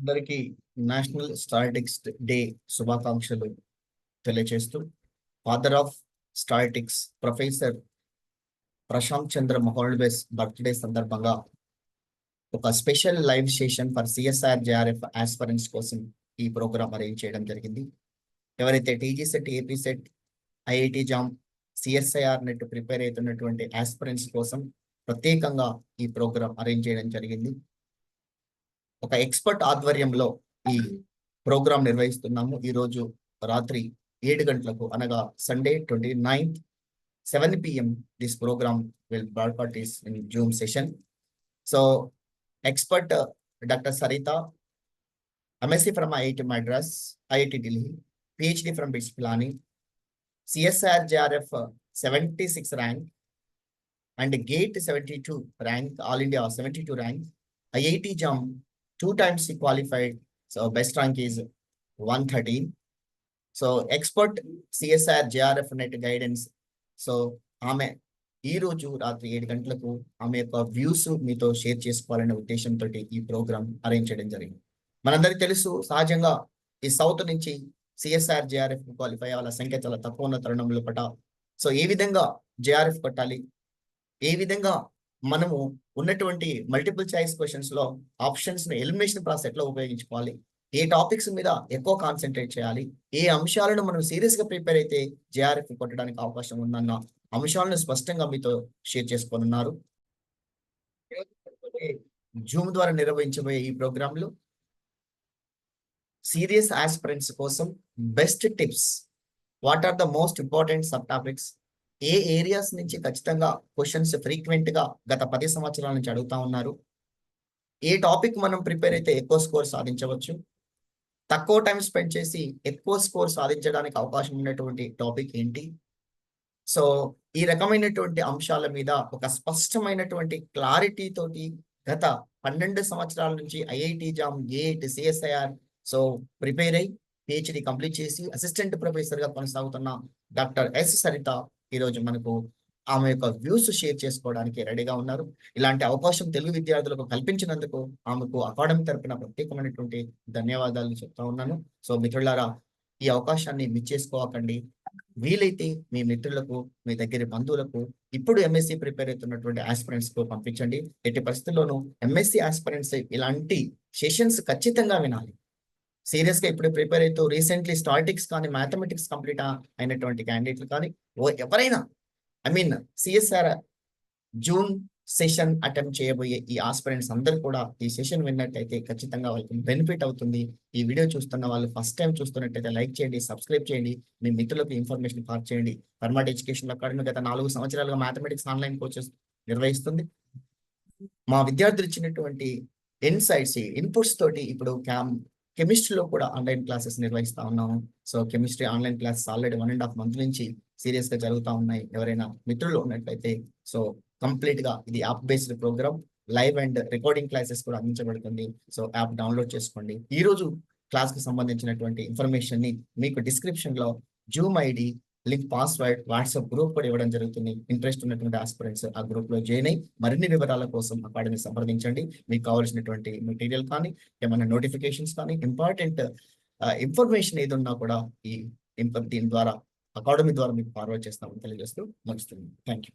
అందరికీ national statics day శుభాకాంక్షలు తెలియజేస్తూ father of statistics professor Prasanta Chandra Mahalanobis birthday సందర్భంగా ఒక special live session for CSIR JRF aspirants కోసం ఈ ప్రోగ్రామ్ అరేంజ్ చేయడం జరిగింది. ఎవరైతే TG set AP set IIT JAM CSIR NET prepare అవుతున్నటువంటి ఆస్పరెంట్స్ కోసం ప్రత్యేకంగా ఈ ప్రోగ్రామ్ అరేంజ్ చేయడం జరిగింది. ఒక ఎక్స్పర్ట్ ఆధ్వర్యంలో ఈ ప్రోగ్రాం నిర్వహిస్తున్నాము. ఈ రోజు రాత్రి ఏడు గంటలకు అనగా Sunday twenty ninth seven PM this program will broadcast in Zoom session. So expert doctor Saritha MSc from IIT Madras IIT Delhi PhD from BITS Pilani CSIR JRF seventy six rank and GATE seventy two rank all India seventy two rank IIT JAM two times he qualified. So best rank is 113. So expert CSIR JRF NET guidance so ఆమె ఈ రోజు రాత్రి ఏడు గంటలకు ఆమె యొక్క views మీతో share చేసుకోవాలనే ఉద్దేశంతో ఈ ప్రోగ్రామ్ అరేంజ్ చేయడం జరిగింది మనందరికి తెలుసు సహజంగా ఈ సౌత్ నుంచి సిఎస్ఆర్ జేఆర్ఎఫ్ క్వాలిఫై వాళ్ళ సంఖ్య చాలా తక్కువ ఉన్న తరుణంలో పట సో ఏ విధంగా జేఆర్ఎఫ్ కట్టాలి ఏ విధంగా మనము ఉన్నటువంటి మల్టిపుల్ చాయిస్ క్వశ్చన్స్లో ఆప్షన్స్ని ఎలిమినేషన్ ప్రాసెస్ ఎట్లా ఉపయోగించుకోవాలి? ఏ టాపిక్స్ మీద ఎక్కువ కాన్సన్ట్రేట్ చేయాలి? ఏ అంశాలను మనం సీరియస్గా ప్రిపేర్ అయితే జేఆర్ఎఫ్ కొట్టడానికి అవకాశం ఉందన్న అంశాలను స్పష్టంగా మీతో షేర్ చేసుకోనున్నారు. జూమ్ ద్వారా నిర్వహించబోయే ఈ ప్రోగ్రామ్లో సీరియస్ ఆస్పిరెంట్స్ కోసం best tips what are the most important sub topics A areas నుంచి ఖచ్చితంగా క్వశ్చన్స్ ఫ్రీక్వెంట్గా గత పది సంవత్సరాల నుంచి అడుగుతా ఉన్నారు? ఏ టాపిక్ మనం ప్రిపేర్ అయితే ఎక్కువ స్కోర్ సాధించవచ్చు? తక్కువ టైం స్పెండ్ చేసి ఎక్కువ స్కోర్ సాధించడానికి అవకాశం ఉన్నటువంటి టాపిక్ ఏంటి? సో ఈ రకమైనటువంటి అంశాల మీద ఒక స్పష్టమైనటువంటి క్లారిటీ తోటి గత పన్నెండు సంవత్సరాల నుంచి IIT JAM GATE CSIR so prepare అయి పిహెచ్డి కంప్లీట్ చేసి అసిస్టెంట్ ప్రొఫెసర్గా కొనసాగుతున్న డాక్టర్ ఎస్. సరిత ఈరోజు మనకు ఆమె యొక్క వ్యూస్ షేర్ చేసుకోవడానికి రెడీగా ఉన్నారు. ఇలాంటి అవకాశం తెలుగు విద్యార్థులకు కల్పించినందుకు ఆమెకు అకాడమీ తరపున ప్రత్యేకమైనటువంటి ధన్యవాదాలు చెప్తా ఉన్నాను. సో మిత్రులారా ఈ అవకాశాన్ని మిస్ చేసుకోకండి. వీలైతే మీ మిత్రులకు మీ దగ్గర బంధువులకు ఇప్పుడు ఎంఎస్సి ప్రిపేర్ అవుతున్నటువంటి ఆస్పిరెంట్స్కు పంపించండి. ఎట్టి పరిస్థితుల్లోనూ ఎంఎస్సి ఆస్పిరెంట్స్ ఇలాంటి సెషన్స్ ఖచ్చితంగా వినాలి. సీరియస్గా ఇప్పుడు ప్రిపేర్ అవుతూ రీసెంట్లీ స్టాటిక్స్ కానీ మ్యాథమెటిక్స్ కంప్లీట్ అయినటువంటి క్యాండిడేట్లు కానీ ఓ ఎవరైనా I mean CSIR June session attempt చేయబోయే ఈ ఆస్పిరెంట్స్ అందరు కూడా ఈ సెషన్ విన్నట్టయితే ఖచ్చితంగా వాళ్ళకి బెనిఫిట్ అవుతుంది. ఈ వీడియో చూస్తున్న వాళ్ళు ఫస్ట్ టైం చూస్తున్నట్టయితే లైక్ చేయండి సబ్స్క్రైబ్ చేయండి మీ మిత్రులకు ఇన్ఫర్మేషన్ పాస్ చేయండి. పర్మాట్ ఎడ్యుకేషన్ అకాడమీ గత నాలుగు సంవత్సరాలుగా మ్యాథమెటిక్స్ ఆన్లైన్ కోర్సెస్ నిర్వహిస్తుంది. మా విద్యార్థులు ఇచ్చినటువంటి ఇన్సైట్స్ ఇన్పుట్స్ తోటి ఇప్పుడు క్యామ్ కెమిస్ట్రీలో కూడా ఆన్లైన్ క్లాసెస్ నిర్వహిస్తా ఉన్నాము. So chemistry online classes already one and half month నుంచి సీరియస్గా జరుగుతూ ఉన్నాయి. ఎవరైనా మిత్రులు ఉన్నట్లయితే సో కంప్లీట్గా ఇది app based program. Live and recording classes కూడా అందించబడుతుంది. సో యాప్ డౌన్లోడ్ చేసుకోండి. ఈ రోజు క్లాస్కి సంబంధించినటువంటి ఇన్ఫర్మేషన్ని మీకు డిస్క్రిప్షన్లో Zoom ID link password WhatsApp group కూడా ఇవ్వడం జరుగుతుంది. ఇంట్రెస్ట్ ఉన్నటువంటి ఆస్పిరెంట్స్ ఆ గ్రూప్లో జాయిన్ అయ్యి మరిన్ని వివరాల కోసం అకాడమీ సంప్రదించండి. మీకు కావాల్సినటువంటి మెటీరియల్ కానీ ఏమైనా నోటిఫికేషన్స్ కానీ ఇంపార్టెంట్ ఇన్ఫర్మేషన్ ఏది ఉన్నా కూడా ఈ దీని ద్వారా అకాడమీ ద్వారా మీకు ఫార్వర్డ్ చేస్తామని తెలియజేస్తూ ముగిస్తుంది థ్యాంక్ యూ